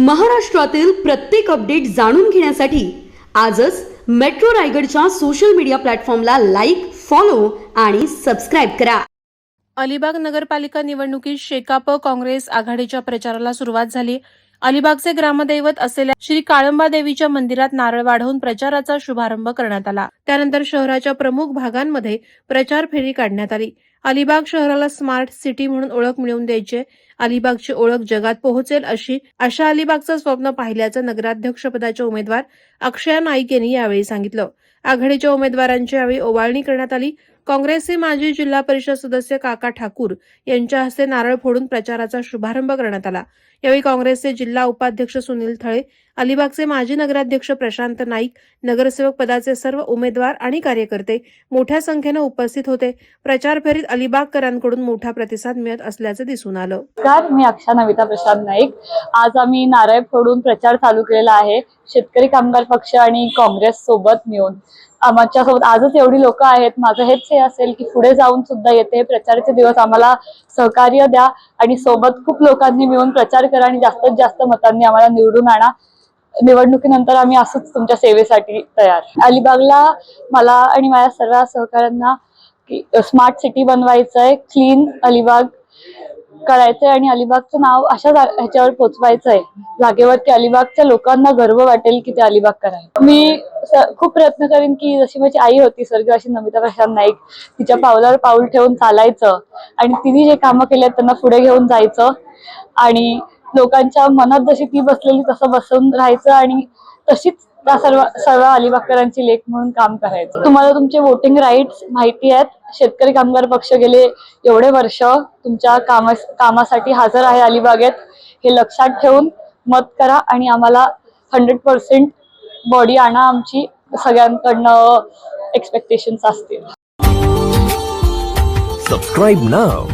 महाराष्ट्रातील प्रत्येक अपडेट जाणून घेण्यासाठी आजच मेट्रो रायगडच्या सोशल मीडिया प्लॅटफॉर्मला लाईक फॉलो आणि सबस्क्राईब करा. अलिबाग नगरपालिका निवडणुकीत शेकाप काँग्रेस आघाडीच्या प्रचाराला सुरुवात झाली. अलिबागचे ग्रामदैवत असलेल्या श्री काळंबा देवीच्या मंदिरात नारळ वाढवून प्रचाराचा शुभारंभ करण्यात आला. त्यानंतर शहराच्या प्रमुख भागांमध्ये प्रचार फेरी काढण्यात आली. अलिबाग शहराला स्मार्ट सिटी म्हणून ओळख मिळवून द्यायची अलिबागची ओळख जगात पोहोचेल अशी अशा अलिबागचं स्वप्न पाहिल्याचं नगराध्यक्षपदाचे उमेदवार अक्षया नाईक यांनी यावेळी सांगितलं. आघाडीच्या उमेदवारांची यावेळी ओवाळणी करण्यात आली. काँग्रेसचे माजी जिल्हा परिषद सदस्य काका ठाकूर यांच्या हस्ते नारळ फोडून प्रचाराचा शुभारंभ करण्यात आला. यावेळी काँग्रेसचे जिल्हा उपाध्यक्ष सुनील थळे अलिबागचे माजी नगराध्यक्ष प्रशांत नाईक नगरसेवक पदाचे सर्व उमेदवार आणि कार्यकर्ते मोठ्या संख्येनं उपस्थित होते. प्रचार फेरीत अलिबागकरांकडून मोठा प्रतिसाद मिळत असल्याचं दिसून आलं. मी अक्षा नविता प्रशांत नाईक. आज आम्ही नारळ फोडून प्रचार चालू केलेला आहे. शेतकरी कामगार पक्ष आणि काँग्रेस सोबत मिळून. आमच्यासोबत आजच एवढी लोक आहेत माझं हेच हे असेल की पुढे जाऊन सुद्धा येते प्रचाराचे दिवस आम्हाला सहकार्य द्या आणि सोबत खूप लोकांनी मिळून प्रचार करा आणि जास्तीत जास्त मतांनी आम्हाला निवडून आणा. निवडणुकीनंतर आम्ही असंच तुमच्या सेवेसाठी तयार. अलिबागला मला आणि माझ्या सर्व सहकाऱ्यांना स्मार्ट सिटी बनवायचं आहे क्लीन अलिबाग करायचंय आणि अलिबागचं नाव अशा ह्याच्यावर पोचवायचं आहे जागेवर की अलिबागच्या लोकांना गर्व वाटेल की ते अलिबाग करायला. मी खूप प्रयत्न करेन की जशी माझी आई होती स्वर्गीय अशी नमिता प्रशांत नाईक तिच्या पावलावर पाऊल ठेवून चालायचं आणि तिने जे कामं केले त्यांना पुढे घेऊन जायचं आणि लोकांच्या मनात जशी ती बसलेली तसं बसून राहायचं आणि तशीच त्या सर्व सर्व अलिबागकरांची लेख म्हणून काम करायचं. तुम्हाला तुमचे वोटिंग राईट्स माहिती आहेत. शेतकरी कामगार पक्ष गेले एवढे वर्ष. तुमच्या कामा कामासाठी हजर आहे अलिबागेत. हे लक्षात ठेवून मत करा आणि आम्हाला हंड्रेड पर्सेंट बॉडी आणा. आमची सगळ्यांकडनं एक्सपेक्टेशन्स असतील. Subscribe now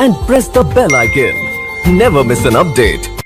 and press the bell icon never miss an update